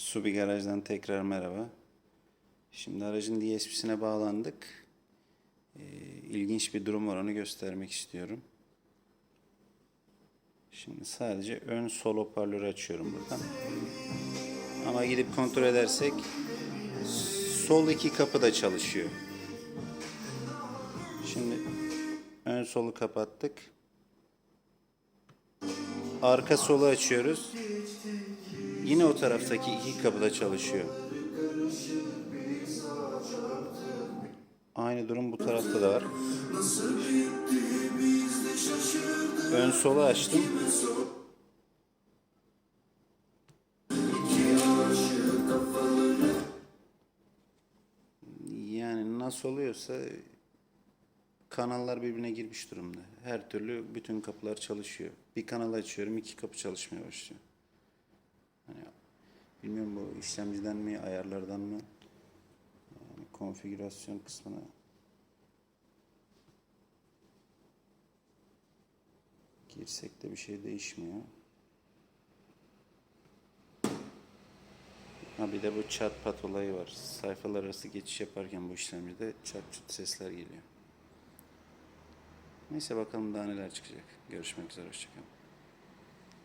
Subi Garaj'dan tekrar merhaba. Şimdi aracın DSP'sine bağlandık. Ee, ilginç bir durum var onu göstermek istiyorum. Şimdi sadece ön sol hoparlörü açıyorum buradan. Ama gidip kontrol edersek sol iki kapı da çalışıyor. Şimdi ön solu kapattık. Arka solu açıyoruz. Yine o taraftaki iki kapı da çalışıyor. Aynı durum bu tarafta da var. Ön solu açtım. Yani nasıl oluyorsa kanallar birbirine girmiş durumda. Her türlü bütün kapılar çalışıyor. Bir kanal açıyorum iki kapı çalışmaya başlıyor. Hani bilmiyorum bu işlemciden mi ayarlardan mı yani konfigürasyon kısmına girsek de bir şey değişmiyor. Ha bir de bu çat pat olayı var. Sayfalar arası geçiş yaparken bu işlemcide çat çut sesler geliyor. Neyse bakalım daha neler çıkacak. Görüşmek üzere. Hoşçakalın.